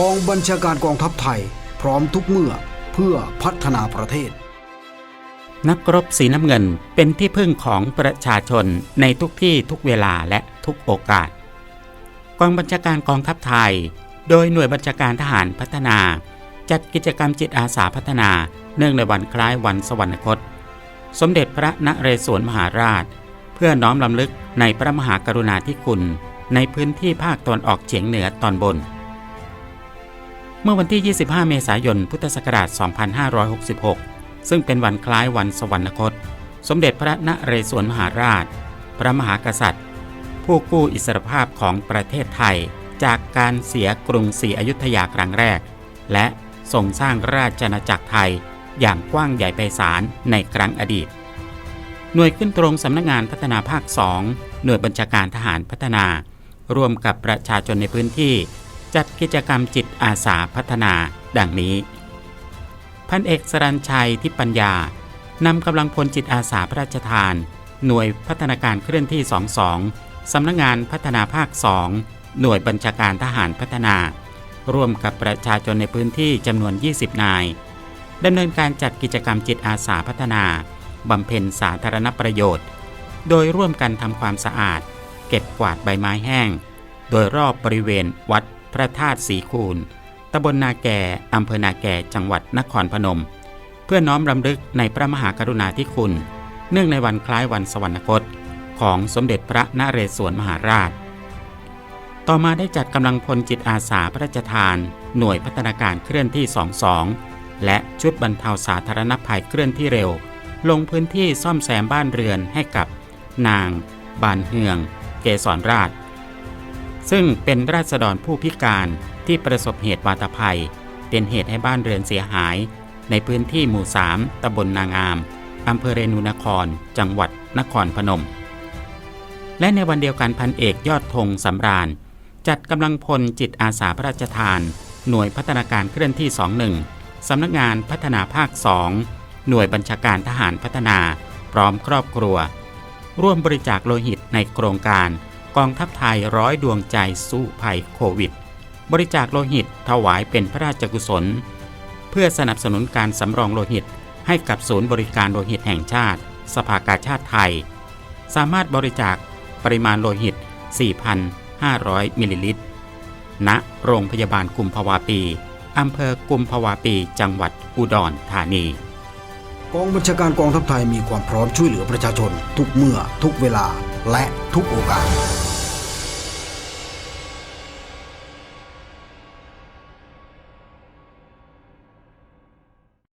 กองบัญชาการกองทัพไทย พร้อมทุกเมื่อเพื่อพัฒนาประเทศ นักรบสีน้ำเงินเป็นที่พึ่งของประชาชนในทุกที่ทุกเวลาและทุกโอกาส กองบัญชาการกองทัพไทย โดยหน่วยบัญชาการทหารพัฒนา จัดกิจกรรมจิตอาสาพัฒนา เนื่องในวันคล้ายวันสวรรคต สมเด็จพระนเรศวรมหาราช เพื่อน้อมลำลึกในพระมหากรุณาธิคุณในพื้นที่ภาคตะวันออกเฉียงเหนือตอนบน เมื่อวันที่ 25 เมษายน พุทธศักราช 2566 ซึ่งเป็นวันคล้ายวันสวรรคต สมเด็จพระนเรศวรมหาราช พระมหากษัตริย์ ผู้กู้อิสรภาพของประเทศไทย จากการเสียกรุงศรีอยุธยาครั้งแรก และทรงสร้างราชอาณาจักรไทยอย่างกว้างใหญ่ไพศาลในครั้งอดีต หน่วยขึ้นตรงสำนักงานพัฒนาภาค 2 หน่วยบัญชาการทหารพัฒนา ร่วมกับประชาชนในพื้นที่ จัดกิจกรรมจิตอาสาพัฒนาดังนี้ พันเอกสรัญชัยทิพปัญญานำกำลังพลจิตอาสาพระราชทาน หน่วยพัฒนาการเคลื่อนที่ 22 สำนักงานพัฒนาภาค 2 หน่วยบัญชาการทหารพัฒนา ร่วมกับประชาชนในพื้นที่จำนวน 20 นายดำเนินการจัดกิจกรรมจิตอาสาพัฒนาบำเพ็ญสาธารณประโยชน์ โดยร่วมกันทำความสะอาด เก็บกวาดใบไม้แห้ง โดยรอบบริเวณวัด พระธาตุสีคูนตำบลนาแก่อำเภอนาแก่จังหวัดนครพนม เพื่อน้อมรำลึกในพระมหากรุณาธิคุณ เนื่องในวันคล้ายวันสวรรคต ของสมเด็จพระนเรศวรมหาราช ต่อมาได้จัดกำลังพลจิตอาสาพระราชทาน หน่วยพัฒนาการเคลื่อนที่ 22 และชุดบรรเทาสาธารณภัยเคลื่อนที่เร็ว ลงพื้นที่ซ่อมแซมบ้านเรือนให้กับ นาง บานเฮือง เกษรราช ซึ่งเป็นราษฎรผู้พิการที่ประสบเหตุวาตภัย เป็นเหตุให้บ้านเรือนเสียหาย ในพื้นที่หมู่ 3ตำบลนางามอำเภอเรนูนคร จังหวัดนครพนม และในวันเดียวกันพันเอกยอดธงสำราญ จัดกำลังพลจิตอาสาพระราชทาน หน่วยพัฒนาการเคลื่อนที่ 21 สำนักงานพัฒนาภาค 2 หน่วยบัญชาการทหารพัฒนา พร้อมครอบครัว ร่วมบริจาคโลหิตในโครงการ กองทัพไทยร้อยดวงใจสู้ภัยโควิด บริจาคโลหิตถวายเป็นพระราชกุศล เพื่อสนับสนุนการสำรองโลหิตให้กับศูนย์บริการโลหิตแห่งชาติ สภากาชาติไทย สามารถบริจาคปริมาณโลหิต 4,500 มิลลิลิตร ณ โรงพยาบาลกุมภาวาปี อำเภอกุมภาวาปี จังหวัดอุดรธานี กองบัญชาการกองทัพไทยมีความพร้อมช่วยเหลือประชาชน ทุกเมื่อ ทุกเวลา และทุกโอกาส